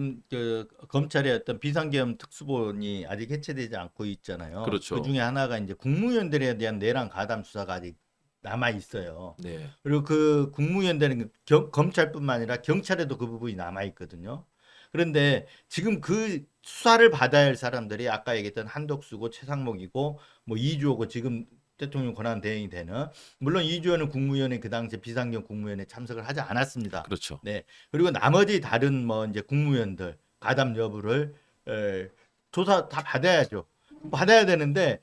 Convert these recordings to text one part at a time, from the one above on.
음, 그 검찰의 어떤 비상계엄 특수본이 아직 해체되지 않고 있잖아요. 그렇죠. 그 중에 하나가 이제 국무위원들에 대한 내란 가담 수사가 아직 남아 있어요. 네. 그리고 그 국무위원들은 경- 검찰뿐만 아니라 경찰에도 그 부분이 남아 있거든요. 그런데 지금 그 수사를 받아야 할 사람들이 아까 얘기했던 한덕수고 최상목이고 뭐 이주호고 지금 대통령 권한 대행이 되는 물론 이주호는 국무위원회 그 당시 비상경 국무위원회 참석을 하지 않았습니다. 그렇죠. 네. 그리고 나머지 다른 뭐 이제 국무위원들 가담 여부를 에, 조사 다 받아야죠. 받아야 되는데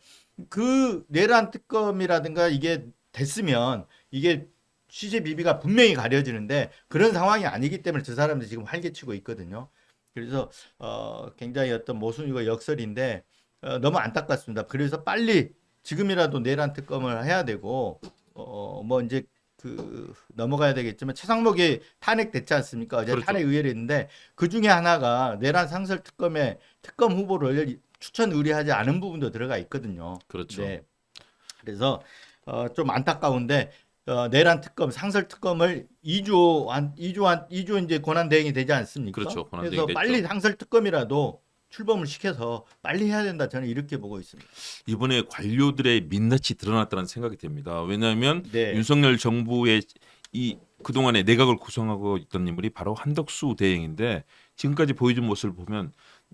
그 내란 특검이라든가 이게 됐으면 이게 취재 비비가 분명히 가려지는데 그런 상황이 아니기 때문에 저 사람들이 지금 활개치고 있거든요. 그래서 어 굉장히 어떤 모순이고 역설인데 어, 너무 안타깝습니다. 그래서 빨리 지금이라도 내란 특검을 해야 되고 어 뭐 이제 그 넘어가야 되겠지만 최상목이 탄핵됐지 않습니까? 어제 그렇죠. 탄핵 의회를 했는데 그 중에 하나가 내란 상설 특검에 특검 후보를 추천 의뢰하지 않은 부분도 들어가 있거든요. 그렇죠. 네. 그래서 어, 좀 안타까운데 어, 내란 특검, 상설 특검을 2조 한 2조 한 2조 이제 권한 대행이 되지 않습니까? 그렇죠. 권한 그래서 빨리. 상설 특검이라도 출범을 시켜서 빨리 해야 된다. 저는 이렇게 보고 있습니다. 이번에 관료들의 민낯이 드러났다는 생각이 듭니다. 왜냐하면 네. 윤석열 정부의 이 그동안에 내각을 구성하고 있던 인물이 바로 한덕수 대행인데 지금까지 보여준 모습을 보면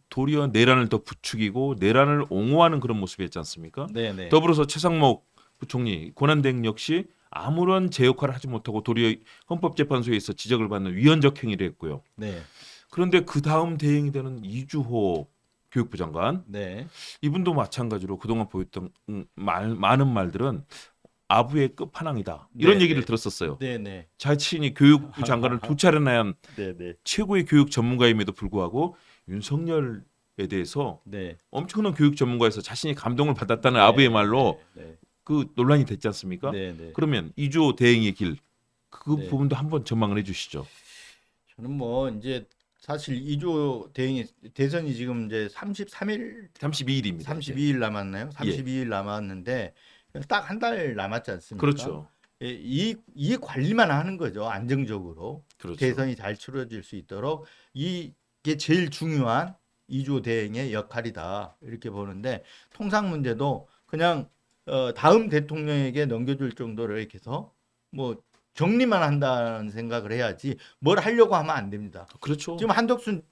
도리어 내란을 더 부추기고 내란을 옹호하는 그런 모습이었지 않습니까? 네, 네. 더불어서 최상목 부총리 권한대행 역시 아무런 제 역할을 하지 못하고 도리어 헌법재판소에서 지적을 받는 위헌적 행위를 했고요. 네. 그런데 그 다음 대행이 되는 이주호 교육부 장관 네. 이분도 마찬가지로 그동안 보였던 음, 말, 많은 말들은 아부의 끝판왕이다 이런 네, 얘기를 네. 들었었어요. 네, 네. 자신이 교육부 장관을 두 차례나 한 네, 네. 최고의 교육 전문가임에도 불구하고 윤석열에 대해서 네. 엄청난 교육 전문가에서 자신이 감동을 받았다는 아부의 말로 네. 그 논란이 됐지 않습니까? 네, 네. 그러면 이주호 대행의 길그 네. 부분도 한번 전망을 해주시죠. 저는 뭐 이제 사실 2조 대행이 대선이 지금 이제 33일 32일입니다. 32일 남았나요? 32일 남았는데 딱 한 달 남았지 않습니까? 그렇죠. 예, 이, 이 관리만 하는 거죠. 안정적으로. 그렇죠. 대선이 잘 치러질 수 있도록 이게 제일 중요한 이조 대행의 역할이다. 이렇게 보는데 통상 문제도 그냥 어, 다음 대통령에게 넘겨줄 정도로 이렇게 해서 뭐 정리만 한다는 생각을 해야지 뭘 하려고 하면 안 됩니다. 그렇죠. 지금 한덕순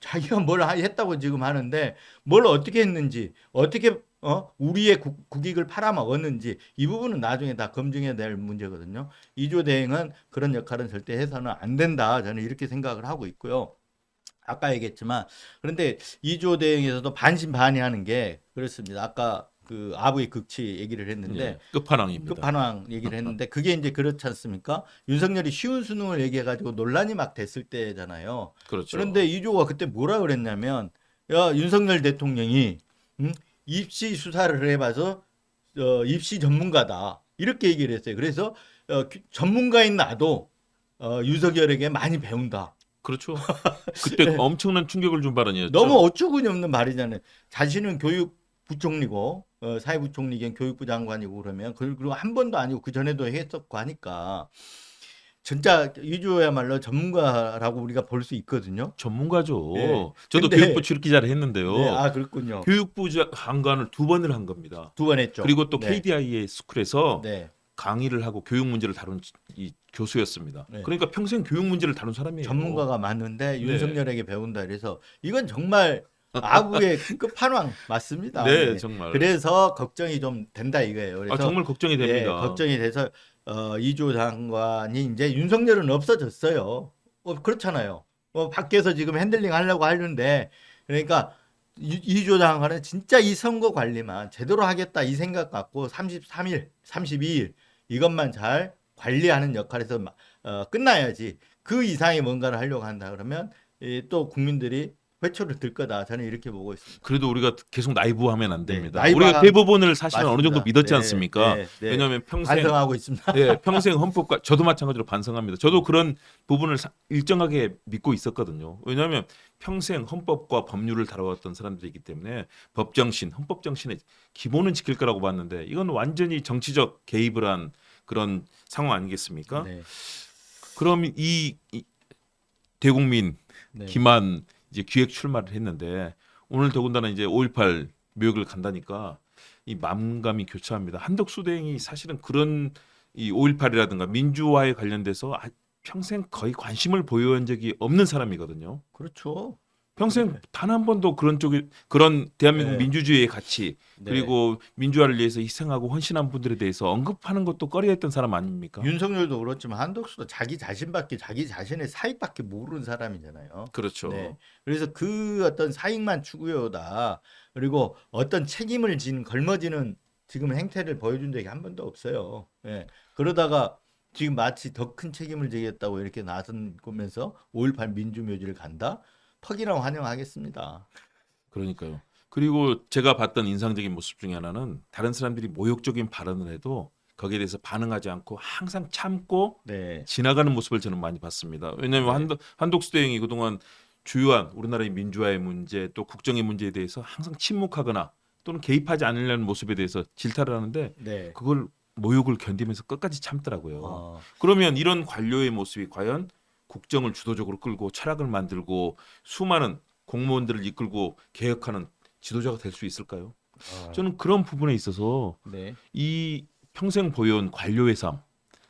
자기가 뭘 하- 했다고 지금 하는데 뭘 어떻게 했는지 어떻게 어 우리의 국, 국익을 팔아먹었는지 이 부분은 나중에 다 검증해야 될 문제거든요. 이조 대행은 그런 역할은 절대 해서는 안 된다. 저는 이렇게 생각을 하고 있고요. 아까 얘기했지만 그런데 이조 대행에서도 반신반의하는 게 그렇습니다. 아까 그 아부의 극치 얘기를 했는데 예, 끝판왕입니다. 끝판왕 얘기를 했는데 그게 이제 그렇지 않습니까? 윤석열이 쉬운 수능을 얘기해 가지고 논란이 막 됐을 때잖아요. 그렇죠. 그런데 이조가 그때 뭐라 그랬냐면 야 윤석열 대통령이 음? 입시 수사를 해봐서 어, 입시 전문가다 이렇게 얘기를 했어요. 그래서 어, 규- 전문가인 나도 어, 윤석열에게 많이 배운다. 그렇죠. 그때 엄청난 충격을 준 발언이었죠. 네. 너무 어처구니 없는 말이잖아요. 자신은 교육부총리고 어, 사회부총리 겸 교육부 장관이고 그러면 그리고 한 번도 아니고 그 전에도 했었고 하니까 진짜 이주야말로 전문가라고 우리가 볼 수 있거든요. 전문가죠. 네. 저도 근데- 교육부 출입 기자를 했는데요. 네, 아 그렇군요. 교육부 장관을 두 번을 한 겁니다. 두 번 했죠. 그리고 또 네. KDI의 스쿨에서 네. 강의를 하고 교육 문제를 다룬 이 교수였습니다. 네. 그러니까 평생 교육 문제를 다룬 사람이에요. 전문가가 많은데 네. 윤석열에게 배운다 그래서 이건 정말 아부의 끝판왕 맞습니다. 네, 정말. 그래서 걱정이 좀 된다 이거예요. 그래서 아, 정말 걱정이 예, 됩니다. 걱정이 돼서 어, 이조 장관이 이제 윤석열은 없어졌어요. 어, 그렇잖아요. 어, 밖에서 지금 핸들링 하려고 하는데 그러니까 이- 이조 장관은 진짜 이 선거 관리만 제대로 하겠다 이 생각 갖고 33일, 32일 이것만 잘 관리하는 역할에서 마- 어, 끝나야지 그 이상의 뭔가를 하려고 한다 그러면 이, 또 국민들이 회초를 들 거다 저는 이렇게 보고 있습니다. 그래도 우리가 계속 나이브하면 안 네, 됩니다. 나이브하- 우리가 대법원을 사실은 어느 정도 맞습니다. 믿었지 네, 않습니까? 네, 네. 왜냐하면 평생 반성하고 있습니다. 예, 평생 헌법과 저도 마찬가지로 반성합니다. 저도 그런 부분을 사- 일정하게 믿고 있었거든요. 왜냐하면 평생 헌법과 법률을 다뤄왔던 사람들이기 때문에 법 정신, 헌법 정신의 기본은 지킬 거라고 봤는데 이건 완전히 정치적 개입을 한 그런 상황 아니겠습니까? 네, 그럼 이, 이 대국민 네. 기만 이제 기획 출마를 했는데 오늘 더군다나 이제 5.18 묘역을 간다니까 이 마음감이 교차합니다. 한덕수 대행이 사실은 그런 이 5.18이라든가 민주화에 관련돼서 아- 평생 거의 관심을 보여온 적이 없는 사람이거든요. 그렇죠. 평생 네. 단한 번도 그런 쪽에 그런 대한민국 네. 민주주의의 가치 네. 그리고 민주화를 위해서 희생하고 헌신한 분들에 대해서 언급하는 것도 꺼려했던 사람 아닙니까? 윤석열도 그렇지만 한덕수도 자기 자신밖에 자기 자신의 사익밖에 모르는 사람이잖아요. 그렇죠. 네. 그래서 그 어떤 사익만 추구해오다 그리고 어떤 책임을 진 걸머지는 지금 행태를 보여준 적이 한 번도 없어요. 예. 그러다가 지금 마치 더 큰 책임을 지겠다고 이렇게 나선 거면서 5.18 민주묘지를 간다? 퍽이나 환영하겠습니다. 그러니까요. 그리고 제가 봤던 인상적인 모습 중에 하나는 다른 사람들이 모욕적인 발언을 해도 거기에 대해서 반응하지 않고 항상 참고 네. 지나가는 모습을 저는 많이 봤습니다. 왜냐하면 네. 한덕, 한독수 대행이 그동안 주요한 우리나라의 민주화의 문제 또 국정의 문제에 대해서 항상 침묵하거나 또는 개입하지 않으려는 모습에 대해서 질타를 하는데 네. 그걸 모욕을 견디면서 끝까지 참더라고요. 어, 그러면 이런 관료의 모습이 과연 국정을 주도적으로 끌고 철학을 만들고 수많은 공무원들을 이끌고 개혁하는 지도자가 될 수 있을까요? 어, 저는 그런 부분에 있어서 네. 이 평생 보여온 관료의 삶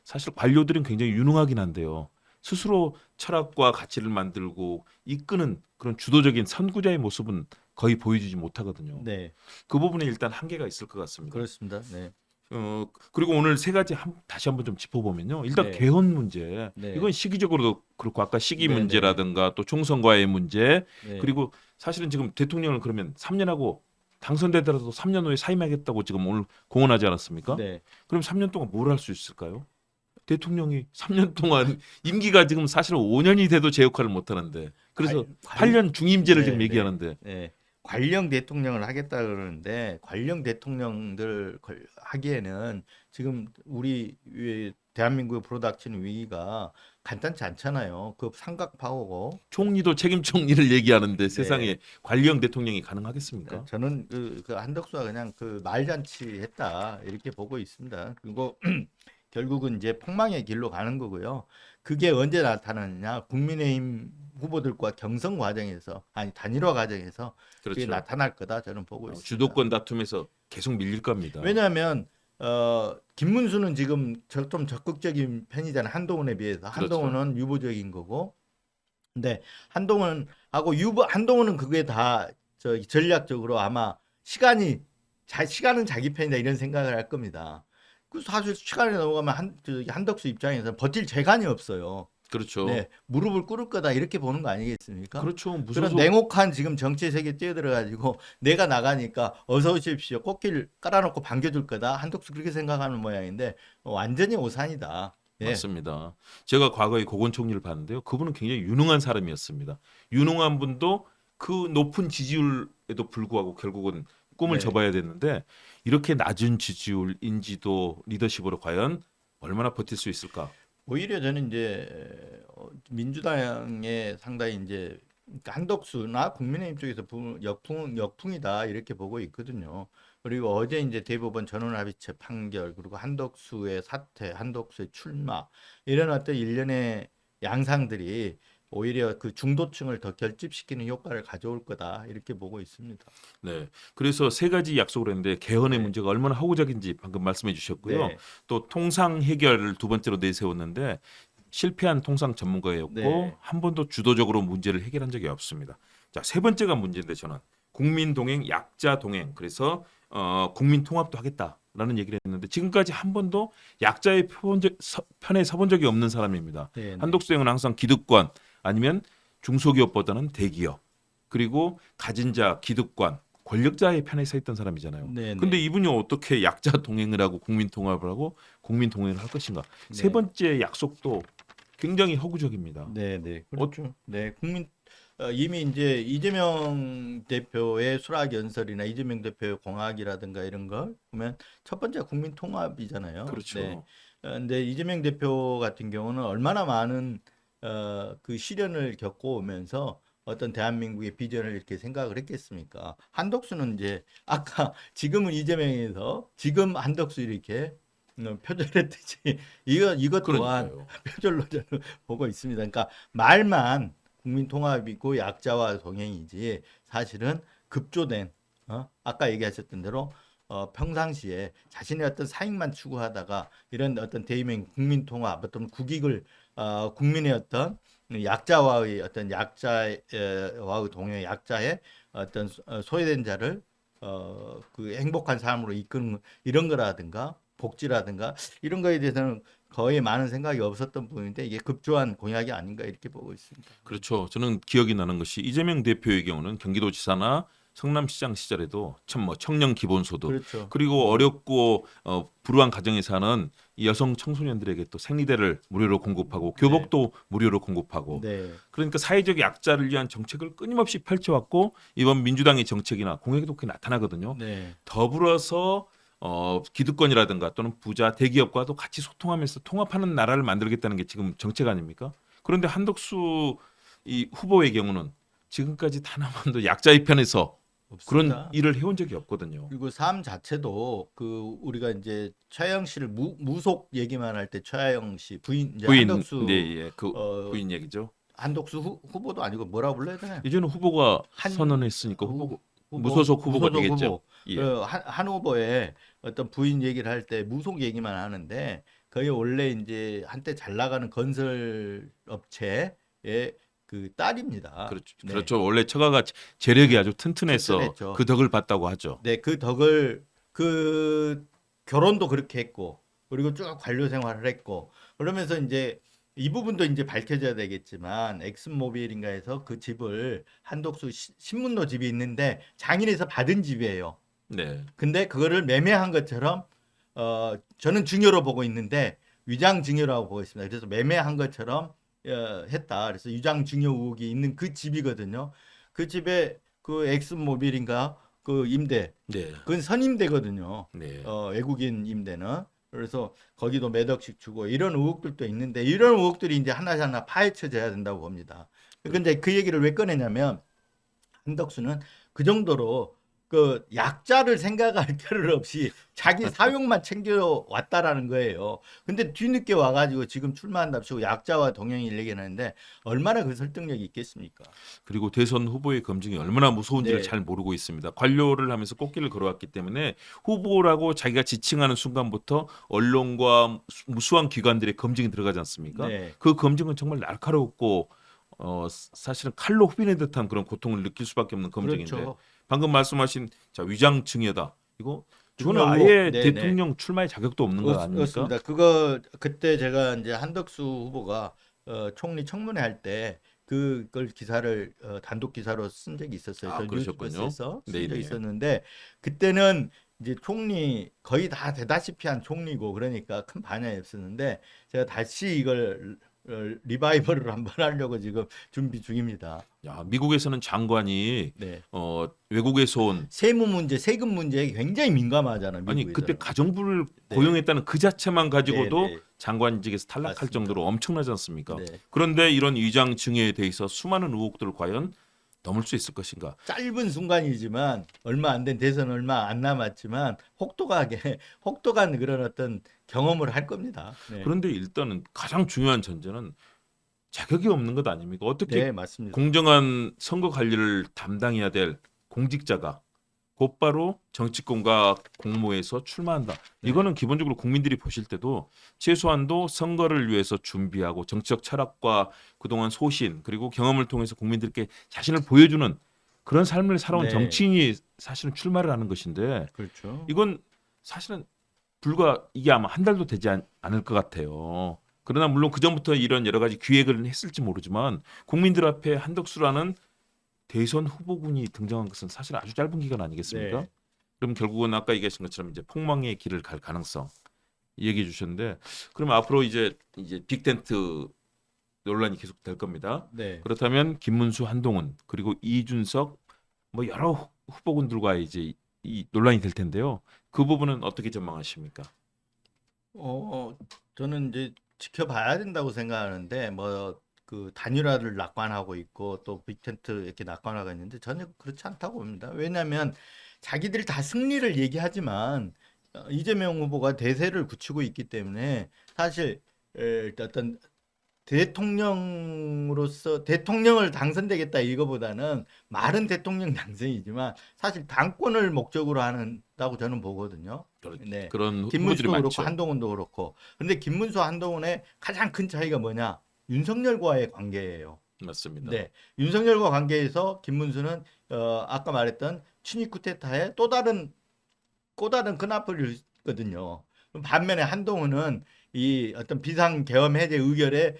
사실 관료들은 굉장히 유능하긴 한데요. 스스로 철학과 가치를 만들고 이끄는 그런 주도적인 선구자의 모습은 거의 보여주지 못하거든요. 네. 그 부분에 일단 한계가 있을 것 같습니다. 그렇습니다. 네. 어 그리고 오늘 세 가지 한, 다시 한번 좀 짚어보면요. 일단 네. 개헌 문제 네. 이건 시기적으로도 그렇고 아까 시기 네, 네, 문제라든가 또 총선과의 문제 네. 그리고 사실은 지금 대통령을 그러면 3년하고 당선되더라도 3년 후에 사임하겠다고 지금 오늘 공언하지 않았습니까? 네. 그럼 3년 동안 뭘 할 수 있을까요? 대통령이 3년 동안 임기가 지금 사실은 5년이 돼도 제 역할을 못 하는데 그래서 관- 8년 중임제를 네, 지금 네. 얘기하는데 네. 관령 대통령을 하겠다 그러는데 관령 대통령들 걸- 하기에는 지금 우리 위- 대한민국의 프로닥친 위기가 간단치 않잖아요. 그 삼각 파워고 총리도 책임 총리를 얘기하는데 네. 세상에 관령 대통령이 가능하겠습니까? 저는 그, 그 한덕수가 그냥 그 말잔치 했다 이렇게 보고 있습니다. 그리고 결국은 이제 폭망의 길로 가는 거고요. 그게 언제 나타나느냐? 국민의힘 후보들과 경선 과정에서 아니 단일화 과정에서 그게 그렇죠. 나타날 거다 저는 보고 어, 있습니다. 주도권 다툼에서 계속 밀릴 겁니다. 왜냐하면 어, 김문수는 지금 저- 좀 적극적인 편이잖아요. 한동훈에 비해서 그렇죠. 한동훈은 유보적인 거고, 근데 한동훈하고 유보 한동훈은 그게 다 저 전략적으로 아마 시간이 자, 시간은 자기 편이다 이런 생각을 할 겁니다. 그 사실 시간이 넘어가면 한 저, 한덕수 입장에서 버틸 재간이 없어요. 그렇죠. 네, 무릎을 꿇을 거다 이렇게 보는 거 아니겠습니까? 그렇죠. 그런 무슨 냉혹한 지금 정치 세계 뛰어들어가지고 내가 나가니까 어서 오십시오 꽃길 깔아놓고 반겨줄 거다 한덕수 그렇게 생각하는 모양인데 어, 완전히 오산이다. 예. 맞습니다. 제가 과거에 고건 총리를 봤는데요. 그분은 굉장히 유능한 사람이었습니다. 유능한 분도 그 높은 지지율에도 불구하고 결국은 꿈을 네. 접어야 됐는데 이렇게 낮은 지지율, 인지도, 리더십으로 과연 얼마나 버틸 수 있을까? 오히려 저는 이제 어, 민주당의 상당히 이제 한덕수나 국민의힘 쪽에서 부- 역풍 역풍이다 이렇게 보고 있거든요. 그리고 어제 이제 대법원 전원합의체 판결 그리고 한덕수의 사퇴, 한덕수의 출마 이런 어떤 일련의 양상들이 오히려 그 중도층을 더 결집시키는 효과를 가져올 거다 이렇게 보고 있습니다. 네. 그래서 세 가지 약속을 했는데 개헌의 네. 문제가 얼마나 허구적인지 방금 말씀해 주셨고요. 네. 또 통상 해결을 두 번째로 내세웠는데 실패한 통상 전문가였고 네. 한 번도 주도적으로 문제를 해결한 적이 없습니다. 자, 세 번째가 문제인데 저는 국민 동행, 약자 동행. 그래서 어, 국민 통합도 하겠다라는 얘기를 했는데 지금까지 한 번도 약자의 편- 편에 서본 적이 없는 사람입니다. 네, 네. 한독수 형은 항상 기득권 아니면 중소기업보다는 대기업 그리고 가진 자, 기득권, 권력자의 편에 서 있던 사람이잖아요. 네, 네. 근데 이분이 어떻게 약자 동행을 하고 국민 통합을 하고 국민 동행을 할 것인가? 세 네. 번째 약속도 굉장히 허구적입니다. 네, 네, 그렇죠. 네, 국민 어, 이미 이제 이재명 대표의 수락 연설이나 이재명 대표의 공약이라든가 이런 걸 보면 첫 번째 국민 통합이잖아요. 그렇죠. 네. 어, 근데 이재명 대표 같은 경우는 얼마나 많은 어, 그 시련을 겪고 오면서 어떤 대한민국의 비전을 이렇게 생각을 했겠습니까? 한덕수는 이제 아까 지금은 이재명에서 지금 한덕수 이렇게 어, 표절했듯이 이거 이것 또한 그러니까요. 표절로 저는 보고 있습니다. 그러니까 말만 국민 통합이고 약자와 동행이지 사실은 급조된 어? 아까 얘기하셨던 대로 어, 평상시에 자신의 어떤 사익만 추구하다가 이런 어떤 대의명 국민 통합 어떤 국익을 어, 국민의 어떤 약자와의 어떤 약자와의 동행 약자의 어떤 소- 어, 소외된 자를 어, 그 행복한 삶으로 이끄는 이런 거라든가 복지라든가 이런 거에 대해서는 거의 많은 생각이 없었던 부분인데 이게 급조한 공약이 아닌가 이렇게 보고 있습니다. 그렇죠. 저는 기억이 나는 것이 이재명 대표의 경우는 경기도지사나 성남시장 시절에도 참 뭐 청년 기본소득 그렇죠. 그리고 어렵고 어, 불우한 가정에 사는 이 여성 청소년들에게 또 생리대를 무료로 공급하고 교복도 무료로 공급하고 네. 그러니까 사회적 약자를 위한 정책을 끊임없이 펼쳐왔고 이번 민주당의 정책이나 공약에도 그게 나타나거든요. 네. 더불어서 어, 기득권이라든가 또는 부자 대기업과도 같이 소통하면서 통합하는 나라를 만들겠다는 게 지금 정책 아닙니까? 그런데 한덕수 이 후보의 경우는 지금까지 단한 번도 약자의 편에서 그런 없습니다. 일을 해온 적이 없거든요. 그리고 삶 자체도 그 우리가 이제 최하영 씨를 무, 무속 얘기만 할 때 최하영 씨 부인 이제 부인, 한덕수 네, 예, 그 어, 부인 얘기죠. 한덕수 후, 후보도 아니고 뭐라 불러야 되나요? 이제는 후보가 한- 선언했으니까 후보 무소속 후보가 되겠죠. 예. 그 한, 한 후보의 어떤 부인 얘기를 할 때 무속 얘기만 하는데 거의 원래 이제 한때 잘 나가는 건설 업체의 그 딸입니다. 그렇죠. 네. 그렇죠. 원래 처가가 재력이 아주 튼튼해서 튼튼했죠. 그 덕을 봤다고 하죠. 네, 그 덕을 그 결혼도 그렇게 했고 그리고 쭉 관료 생활을 했고 그러면서 이제 이 부분도 이제 밝혀져야 되겠지만 엑슨모빌인가에서 그 집을 한독수 시- 신문로 집이 있는데 장인에서 받은 집이에요. 네. 근데 그거를 매매한 것처럼 어 저는 증여로 보고 있는데 위장 증여라고 보고 있습니다. 그래서 매매한 것처럼 어, 했다. 그래서 위장 증여 의혹이 있는 그 집이거든요. 그 집에 그 엑슨모빌인가 그 임대 네. 그건 선임대거든요. 네. 어, 외국인 임대는. 그래서 거기도 몇 억씩 주고 이런 의혹들도 있는데 이런 의혹들이 이제 하나하나 파헤쳐져야 된다고 봅니다. 근데 그 얘기를 왜 꺼내냐면 한덕수는 그 정도로 그 약자를 생각할 겨를 없이 자기 사용만 챙겨 왔다라는 거예요. 근데 뒤늦게 와가지고 지금 출마한답시고 약자와 동행을 얘기하는데 얼마나 그 설득력이 있겠습니까? 그리고 대선 후보의 검증이 얼마나 무서운지를 네. 잘 모르고 있습니다. 관료를 하면서 꽃길을 걸어왔기 때문에 후보라고 자기가 지칭하는 순간부터 언론과 수- 무수한 기관들의 검증이 들어가지 않습니까? 네. 그 검증은 정말 날카롭고 어, 사- 사실은 칼로 후비는 듯한 그런 고통을 느낄 수밖에 없는 검증인데 그렇죠. 방금 말씀하신 자 위장 증여다 이거 저는 증여 아예 의혹. 네, 네. 대통령 출마의 자격도 없는 거 아닙니까? 그렇습니다. 그거 그때 제가 이제 한덕수 후보가 어, 총리 청문회 할 때 그걸 기사를 어, 단독 기사로 쓴 적이 있었어요. 아, 저 그러셨군요. 뉴스에서 쓴 적이 네네. 있었는데 그때는 이제 총리 거의 다 되다시피 한 총리고 그러니까 큰 반향이 없었는데 제가 다시 이걸 어, 리바이벌을 한번 하려고 지금 준비 중입니다. 야, 미국에서는 장관이 네. 어, 외국에서 온 세무 문제, 세금 문제에 굉장히 민감하잖아요. 아니 미국에서는. 그때 가정부를 네. 고용했다는 그 자체만 가지고도 네, 네. 장관직에서 탈락할 맞습니다. 정도로 엄청나지 않습니까? 네. 그런데 이런 위장 증여에 대해서 수많은 의혹들을 과연 넘을 수 있을 것인가? 짧은 순간이지만 얼마 안 된 대선 얼마 안 남았지만 혹독하게 혹독한 그런 어떤 경험을 할 겁니다. 네, 그런데 일단은 가장 중요한 전제는 자격이 없는 것 아닙니까? 어떻게 네 맞습니다. 공정한 선거 관리를 담당해야 될 공직자가 곧바로 정치권과 공모해서 출마한다. 네. 이거는 기본적으로 국민들이 보실 때도 최소한도 선거를 위해서 준비하고 정치적 철학과 그동안 소신 그리고 경험을 통해서 국민들께 자신을 보여주는 그런 삶을 살아온 네. 정치인이 사실은 출마를 하는 것인데 그렇죠. 이건 사실은 불과 이게 아마 한 달도 되지 않, 않을 것 같아요. 그러나 물론 그 전부터 이런 여러 가지 기획을 했을지 모르지만 국민들 앞에 한덕수라는 대선 후보군이 등장한 것은 사실 아주 짧은 기간 아니겠습니까? 네. 그럼 결국은 아까 얘기하신 것처럼 이제 폭망의 길을 갈 가능성 얘기해 주셨는데 그러면 앞으로 이제 이제 빅텐트 논란이 계속 될 겁니다. 네. 그렇다면 김문수, 한동훈 그리고 이준석 뭐 여러 후- 후보군들과 이제 이 논란이 될 텐데요. 그 부분은 어떻게 전망하십니까? 어 저는 이제 지켜봐야 된다고 생각하는데 뭐 그 단일화를 낙관하고 있고 또 빅텐트 이렇게 낙관하고 있는데 전혀 그렇지 않다고 봅니다. 왜냐하면 자기들이 다 승리를 얘기하지만 어, 이재명 후보가 대세를 굳히고 있기 때문에 사실 에, 어떤 대통령으로서 대통령을 당선되겠다 이거보다는 말은 대통령 당선이지만 사실 당권을 목적으로 한다고 저는 보거든요. 네. 그런 김문수도 그렇고 많죠. 한동훈도 그렇고. 그런데 김문수 한동훈의 가장 큰 차이가 뭐냐? 윤석열과의 관계예요. 맞습니다. 네, 윤석열과 관계에서 김문수는 어, 아까 말했던 친위 쿠데타의 또 다른 또 다른 끈앞을거든요. 반면에 한동훈은 이 어떤 비상 계엄 해제 의결에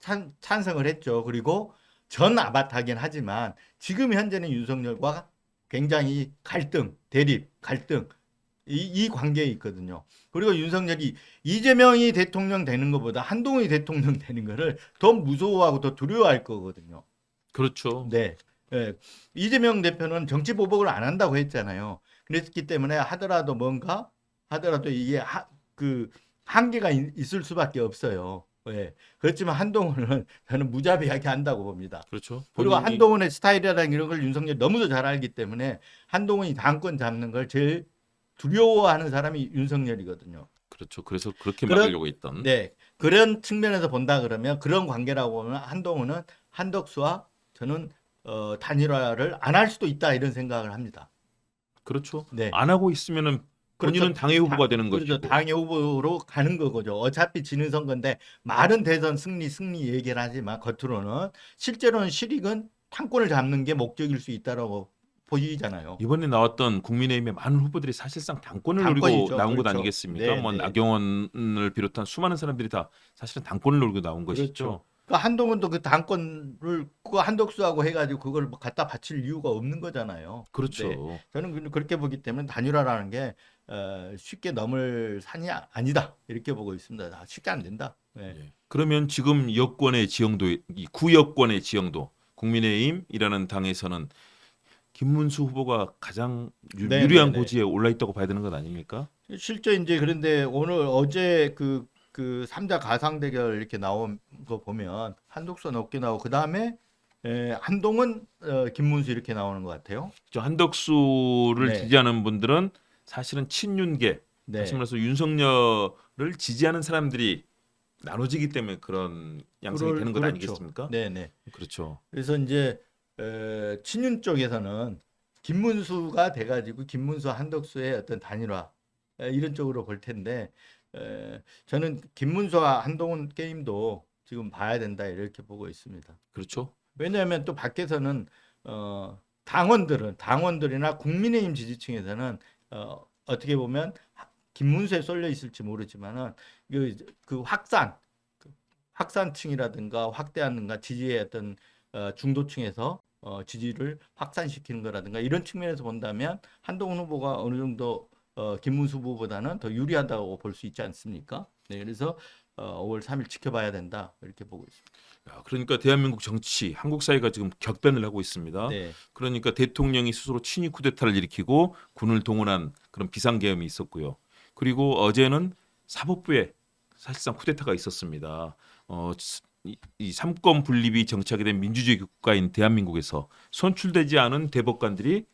찬, 찬성을 했죠. 그리고 전 아바타긴 하지만 지금 현재는 윤석열과 굉장히 갈등, 대립, 갈등 이, 이 관계에 있거든요. 그리고 윤석열이 이재명이 대통령 되는 것보다 한동훈이 대통령 되는 거를 더 무서워하고 더 두려워할 거거든요. 그렇죠. 네. 예. 이재명 대표는 정치 보복을 안 한다고 했잖아요. 그랬기 때문에 하더라도 뭔가 하더라도 이게 하, 그 한계가 있, 있을 수밖에 없어요. 예. 그렇지만 한동훈은 저는 무자비하게 한다고 봅니다. 그렇죠. 그리고 본인이 한동훈의 스타일이라는 이런 걸 윤석열 너무도 잘 알기 때문에 한동훈이 당권 잡는 걸 제일 두려워하는 사람이 윤석열이거든요. 그렇죠. 그래서 그렇게 그런- 막으려고 했던. 네. 그런 측면에서 본다 그러면 그런 관계라고 보면 한동훈은 한덕수와 저는 어, 단일화를 안 할 수도 있다 이런 생각을 합니다. 그렇죠. 네. 안 하고 있으면은 본인은 그렇죠. 당의 후보가 되는 그렇죠. 거죠. 당의 후보로 가는 거죠. 어차피 지는 선거인데 말은 대선 승리 승리 얘기를 하지만 겉으로는 실제로는 실익은 당권을 잡는 게 목적일 수 있다라고 보이잖아요. 이번에 나왔던 국민의힘의 많은 후보들이 사실상 당권을 노리고 당권이죠. 나온 것 그렇죠. 아니겠습니까? 네, 뭐 네. 나경원을 비롯한 수많은 사람들이 다 사실은 당권을 노리고 나온 것이죠. 그렇죠. 그러니까 한동훈도 그 당권을 그 한덕수하고 해가지고 그걸 뭐 갖다 바칠 이유가 없는 거잖아요. 그렇죠. 네. 저는 그- 그렇게 보기 때문에 단일화라는 게 어, 쉽게 넘을 산이 아- 아니다 이렇게 보고 있습니다. 아, 쉽게 안 된다. 네. 예. 그러면 지금 여권의 지형도 이 구여권의 지형도 국민의힘이라는 당에서는 김문수 후보가 가장 유, 네, 리한 네, 네. 고지에 올라 있다고 봐야 되는 것 아닙니까? 실제 이제 그런데 오늘 어제 그, 그 3자 가상 대결 이렇게 나온 거 보면 한독선 어깨 나오고 그 다음에 한동훈, 어, 김문수 이렇게 나오는 것 같아요. 저 한덕수를 네. 지지하는 분들은 사실은 친윤계, 네. 다시 말해서 윤석열을 지지하는 사람들이 나눠지기 때문에 그런 양상이 그럴- 되는 것 그렇죠. 아니겠습니까? 네네. 그렇죠. 그래서 이제 에, 친윤 쪽에서는 김문수가 돼가지고 김문수 한덕수의 어떤 단일화 에, 이런 쪽으로 볼 텐데 에, 저는 김문수와 한동훈 게임도 지금 봐야 된다 이렇게 보고 있습니다. 그렇죠. 왜냐하면 또 밖에서는 어, 당원들은 당원들이나 국민의힘 지지층에서는 어, 어떻게 보면 김문수에 쏠려 있을지 모르지만은 그, 그 확산 그 확산층이라든가 확대하는가 지지의 어떤 어, 중도층에서 어, 지지를 확산시키는 거라든가 이런 측면에서 본다면 한동훈 후보가 어느 정도 어, 김문수 후보보다는 더 유리하다고 볼 수 있지 않습니까? 네, 그래서 어, 5월 3일 지켜봐야 된다 이렇게 보고 있습니다. 야, 그러니까 대한민국 정치, 한국 사회가 지금 격변을 하고 있습니다. 네. 그러니까 대통령이 스스로 친위 쿠데타를 일으키고 군을 동원한 그런 비상계엄이 있었고요. 그리고 어제는 사법부에 사실상 쿠데타가 있었습니다. 어, 이, 이 삼권 분립이 정착이 된 민주주의 국가인 대한민국에서 선출되지 않은 대법관들이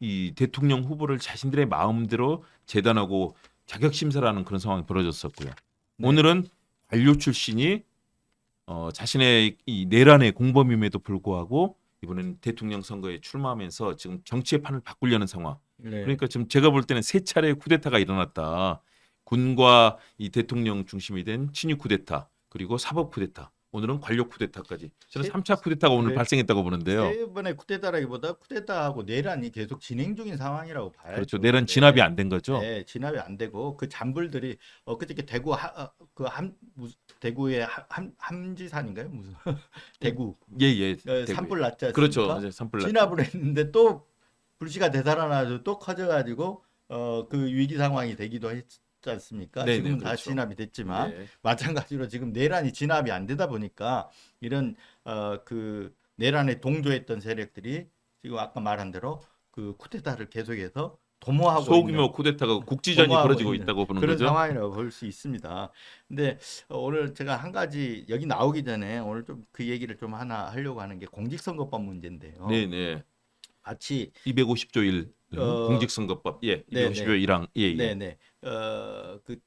이 대통령 후보를 자신들의 마음대로 재단하고 자격 심사라는 그런 상황이 벌어졌었고요. 네. 오늘은 관료 출신이 어, 자신의 이 내란의 공범임에도 불구하고 이번에는 대통령 선거에 출마하면서 지금 정치의 판을 바꾸려는 상황. 네. 그러니까 지금 제가 볼 때는 세 차례 쿠데타가 일어났다. 군과 이 대통령 중심이 된 친위 쿠데타 그리고 사법 쿠데타. 오늘은 관력 쿠데타까지. 저는 세- 삼차 쿠데타가 오늘 네. 발생했다고 보는데요. 세 번의 쿠데타라기보다 쿠데타하고 내란이 계속 진행 중인 상황이라고 봐야죠. 그렇죠. 내란 네. 진압이 안 된 거죠. 네, 진압이 안 되고 그 잔불들이 엊그저께 대구 하, 그함 대구의 하- 함 함지산인가요? 무슨 대구 예, 예. 어. 산불 났지 않습니까? 그렇죠. 이제 산불 났. 진압을 했는데 또 불씨가 되살아나서 또 커져가지고 어, 그 위기 상황이 되기도 했 지 않습니까? 네네, 지금 다 그렇죠. 진압이 됐지만 네. 마찬가지로 지금 내란이 진압이 안 되다 보니까 이런 어 그 내란에 동조했던 세력들이 지금 아까 말한 대로 그 쿠데타를 계속해서 도모하고 소규모 있는 쿠데타가 국지전이 벌어지고 있다고 보는 그런 거죠. 상황이라고 볼 수 있습니다. 근데 어, 오늘 제가 한 가지 여기 나오기 전에 오늘 좀 그 얘기를 좀 하나 하려고 하는 게 공직선거법 문제인데요. 네, 네. 마치 250조 1 어, 공직선거법 예 네, 250조 1항 예, 예. 네네 어 그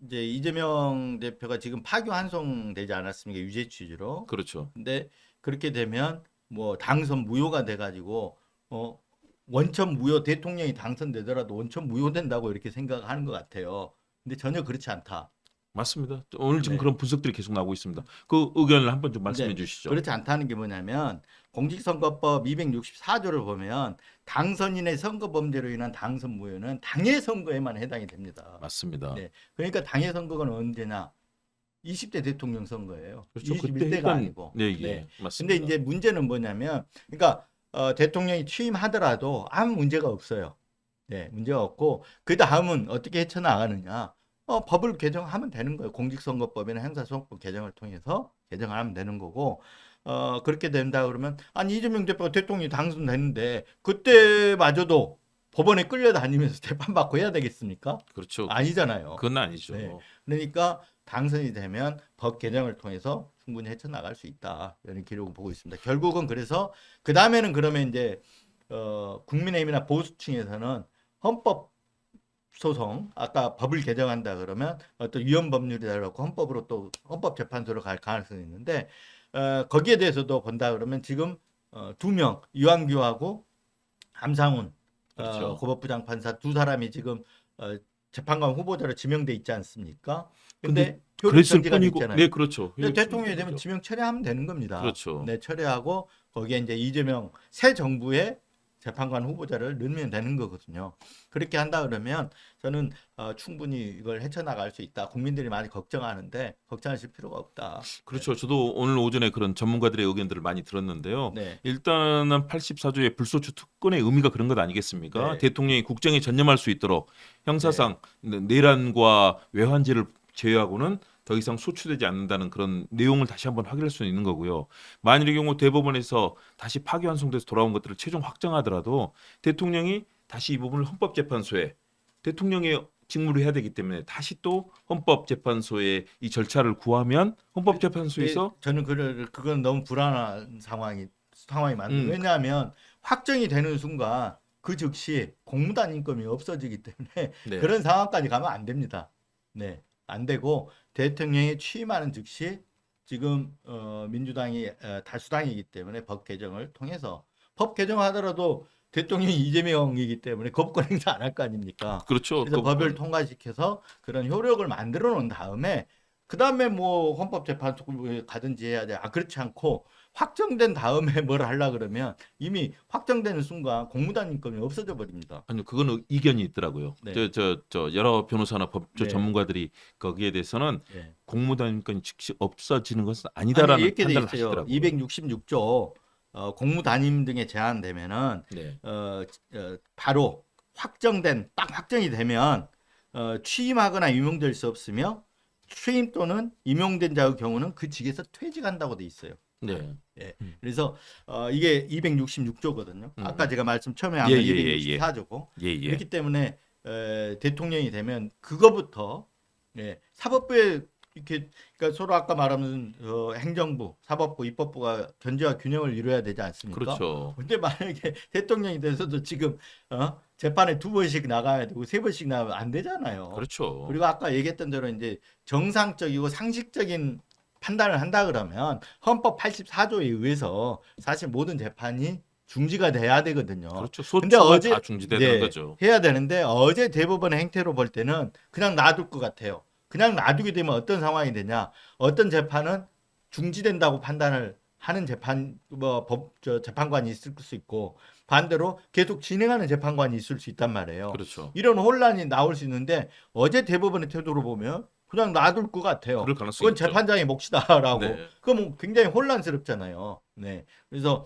이제 이재명 대표가 지금 파교 환송되지 않았습니까? 유죄 취지로. 그렇죠. 근데 그렇게 되면 뭐 당선 무효가 돼 가지고 어 원천 무효 대통령이 당선되더라도 원천 무효된다고 이렇게 생각하는 것 같아요. 근데 전혀 그렇지 않다. 맞습니다. 오늘 지금 네. 그런 분석들이 계속 나오고 있습니다. 그 의견을 한번 좀 말씀해 네, 주시죠. 그렇지 않다는 게 뭐냐면 공직선거법 264조를 보면 당선인의 선거 범죄로 인한 당선 무효는 당해 선거에만 해당이 됩니다. 맞습니다. 네. 그러니까 당해 선거는 언제나 20대 대통령 선거예요. 그렇죠. 그때 21대가 했던- 아니고. 네, 예. 네. 맞습니다. 근데 이제 문제는 뭐냐면, 그러니까 어, 대통령이 취임하더라도 아무 문제가 없어요. 네, 문제가 없고 그 다음은 어떻게 헤쳐 나가느냐? 어, 법을 개정하면 되는 거예요. 공직선거법이나 행사소송법 개정을 통해서 개정을 하면 되는 거고. 어, 그렇게 된다 그러면 아니 이재명 대표가 대통령이 당선됐는데 그때마저도 법원에 끌려다니면서 재판 받고 해야 되겠습니까? 그렇죠. 아니잖아요. 그건 아니죠. 네. 그러니까 당선이 되면 법 개정을 통해서 충분히 헤쳐나갈 수 있다 이런 기록을 보고 있습니다. 결국은 그래서 그 다음에는 그러면 이제 어, 국민의힘이나 보수층에서는 헌법 소송 아까 법을 개정한다 그러면 어떤 위헌 법률이라고 헌법으로 또 헌법재판소로 갈 가능성이 있는데 어, 거기에 대해서도 본다 그러면 지금 어, 두명 이완규하고 함상훈 그렇죠. 어, 고법부 장 판사 두 사람이 지금 어, 재판관 후보자로 지명돼 있지 않습니까? 근데 효력 그랬을 뿐이고, 있잖아요. 네, 그렇죠. 근데 대통령이 되면. 지명 철회하면 되는 겁니다. 그렇죠. 네, 철회하고 거기에 이제 이재명 새 정부의 재판관 후보자를 넣으면 되는 거거든요. 그렇게 한다 그러면 저는 어, 충분히 이걸 헤쳐나갈 수 있다. 국민들이 많이 걱정하는데 걱정하실 필요가 없다. 그렇죠. 저도 오늘 오전에 그런 전문가들의 의견들을 많이 들었는데요. 네, 일단은 84조의 불소추 특권의 의미가 그런 것 아니겠습니까? 네. 대통령이 국정에 전념할 수 있도록 형사상 내란과 외환죄를 제외하고는 더 이상 소추되지 않는다는 그런 내용을 다시 한번 확인할 수 있는 거고요. 만일의 경우 대법원에서 다시 파기환송돼서 돌아온 것들을 최종 확정하더라도 대통령이 다시 이 부분을 헌법재판소에 대통령의 직무를 해야 되기 때문에 다시 또 헌법재판소에 이 절차를 구하면 헌법재판소에서 네, 저는 그 그건 너무 불안한 상황이 상황이 많아요. 음. 왜냐하면 확정이 되는 순간 그 즉시 공무단 인권이 없어지기 때문에 네. 그런 상황까지 가면 안 됩니다. 네, 안 되고 대통령이 취임하는 즉시 지금 어, 민주당이 어, 다수당이기 때문에 법 개정을 통해서 법 개정하더라도 대통령이 이재명이기 때문에 거부권 행사 안 할 거 아닙니까? 그렇죠. 그래서 그- 법을 통과시켜서 그런 효력을 만들어 놓은 다음에 그 다음에 뭐 헌법재판소에 가든지 해야 돼. 아 그렇지 않고 확정된 다음에 뭘 하려 그러면 이미 확정되는 순간 공무단 인권이 없어져 버립니다. 아니요, 그거는 이견이 있더라고요. 네. 저 저 저 여러 변호사나 법조 네. 전문가들이 거기에 대해서는 예. 공무단 인권이 즉시 없어지는 것은 아니, 아니다라는 이렇게 돼 판단을 있어요. 하시더라고요. 266조 어, 공무단임 등에 제한되면은 네. 어, 어, 바로 확정된 딱 확정이 되면 어, 취임하거나 임용될 수 없으며 취임 또는 임용된 자의 경우는 그 직에서 퇴직한다고 돼 있어요. 네. 그래서 어, 이게 266조거든요. 음. 아까 제가 말씀 처음에 한 예, 건 예, 예, 예. 264조고 예, 예. 그렇기 때문에 에, 대통령이 되면 그거부터 예, 사법부에 이렇게 그러니까 서로 아까 말하는 어, 행정부, 사법부, 입법부가 견제와 균형을 이루어야 되지 않습니까? 그렇죠. 근데 만약에 대통령이 돼서도 지금 어? 재판에 두 번씩 나가야 되고 세 번씩 나가면 안 되잖아요. 그렇죠. 그리고 아까 얘기했던 대로 이제 정상적이고 상식적인 판단을 한다 그러면 헌법 84조에 의해서 사실 모든 재판이 중지가 돼야 되거든요. 그렇죠. 소추가 어제- 다 중지되는 네, 거죠. 해야 되는데 어제 대법원의 행태로 볼 때는 그냥 놔둘 것 같아요. 그냥 놔두게 되면 어떤 상황이 되냐? 어떤 재판은 중지된다고 판단을 하는 재판 뭐법저 재판관이 있을 수 있고 반대로 계속 진행하는 재판관이 있을 수 있단 말이에요. 그렇죠. 이런 혼란이 나올 수 있는데 어제 대법원의 태도로 보면 그냥 놔둘 것 같아요. 그럴 가능성이 그건 있죠. 재판장의 몫이다라고. 네. 그럼 굉장히 혼란스럽잖아요. 네. 그래서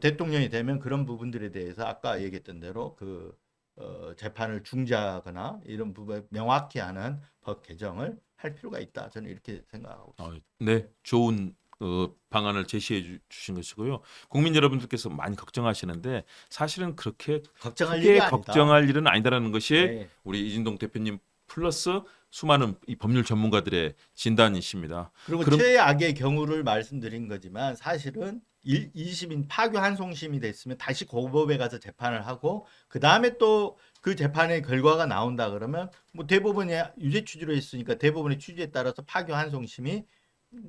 대통령이 되면 그런 부분들에 대해서 아까 얘기했던 대로 그 어, 재판을 중지하거나 이런 부분 명확히 하는 법 개정을 할 필요가 있다. 저는 이렇게 생각하고 있습니다. 어, 네, 좋은 어, 방안을 제시해 주- 주신 것이고요. 국민 여러분들께서 많이 걱정하시는데 사실은 그렇게 걱정할 크게 일이 아니다. 걱정할 일은 아니다라는 것이 네. 우리 이진동 대표님 플러스 수많은 이 법률 전문가들의 진단이십니다. 그리고 그럼- 최악의 경우를 말씀드린 거지만 사실은 일, 2심인 파교 한송심이 됐으면 다시 고법에 가서 재판을 하고 그 다음에 또 그 재판의 결과가 나온다 그러면 뭐 대법원이 유죄 취지로 했으니까 대법원의 취지에 따라서 파교 한송심이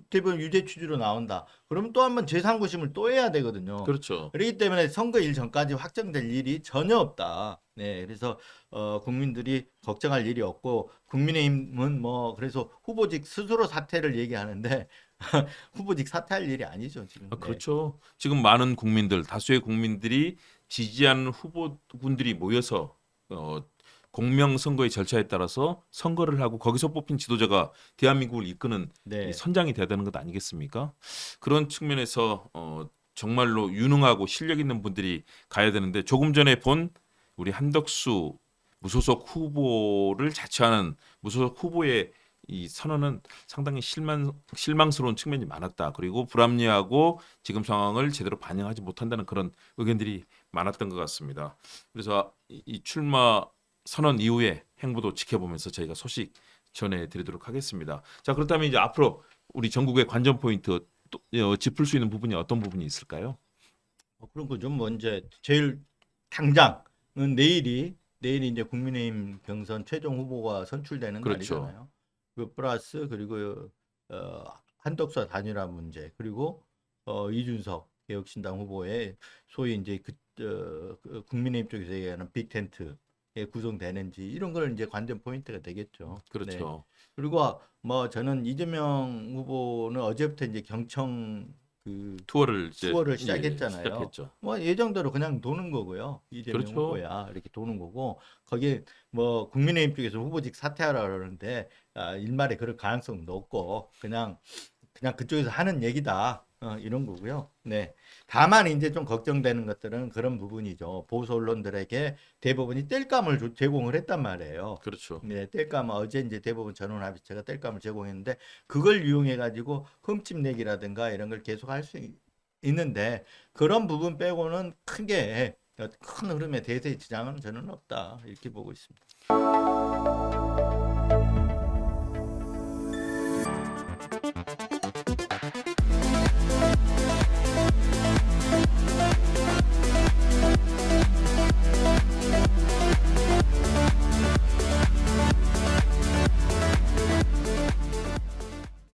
대법원 유죄 취지로 나온다. 그러면 또 한번 제3구심을 또 해야 되거든요. 그렇죠. 그렇기 때문에 선거일 전까지 확정될 일이 전혀 없다. 네, 그래서 어, 국민들이 걱정할 일이 없고 국민의힘은 뭐 그래서 후보직 스스로 사퇴를 얘기하는데 후보직 사퇴할 일이 아니죠 지금. 아, 네. 그렇죠. 지금 많은 국민들, 다수의 국민들이 지지하는 후보군들이 모여서 어, 공명 선거의 절차에 따라서 선거를 하고 거기서 뽑힌 지도자가 대한민국을 이끄는 네. 이 선장이 돼야 되는 것 아니겠습니까? 그런 측면에서 어, 정말로 유능하고 실력 있는 분들이 가야 되는데 조금 전에 본 우리 한덕수 무소속 후보를 자처하는 무소속 후보의 이 선언은 상당히 실망 실망스러운 측면이 많았다. 그리고 불합리하고 지금 상황을 제대로 반영하지 못한다는 그런 의견들이 많았던 것 같습니다. 그래서 이, 이 출마 선언 이후의 행보도 지켜보면서 저희가 소식 전해드리도록 하겠습니다. 자 그렇다면 이제 앞으로 우리 전국의 관전 포인트 또, 어, 짚을 수 있는 부분이 어떤 부분이 있을까요? 어, 그런 거죠. 뭐 이제 제일 당장은 내일이 내일이 이제 국민의힘 경선 최종 후보가 선출되는 그렇죠. 날이잖아요. 그 플러스 그리고 어, 한덕수 단일화 문제 그리고 어, 이준석 개혁신당 후보의 소위 이제 그, 어, 그 국민의힘 쪽에서 얘기하는 빅텐트에 구성되는지 이런 걸 이제 관전 포인트가 되겠죠. 네. 그렇죠. 그리고 뭐 저는 이재명 후보는 어제부터 이제 경청 그 투어를 투어를 예, 시작했잖아요. 시작했죠. 뭐 예정대로 그냥 도는 거고요. 이재명 그렇죠. 후보야 이렇게 도는 거고 거기에 뭐 국민의힘 쪽에서 후보직 사퇴하라 그러는데 아, 일말에 그럴 가능성 높고 그냥 그냥 그쪽에서 하는 얘기다 어, 이런 거고요. 네. 다만 이제 좀 걱정되는 것들은 그런 부분이죠. 보수 언론들에게 대법원이 뗄감을 조- 제공을 했단 말이에요. 그렇죠. 네, 뗄감 어제 이제 대법원 전원 합의체가 뗄감을 제공했는데 그걸 이용해 가지고 흠집 내기라든가 이런 걸 계속 할 수 있는데 그런 부분 빼고는 크게 큰 흐름의 대세 지장은 저는 없다 이렇게 보고 있습니다.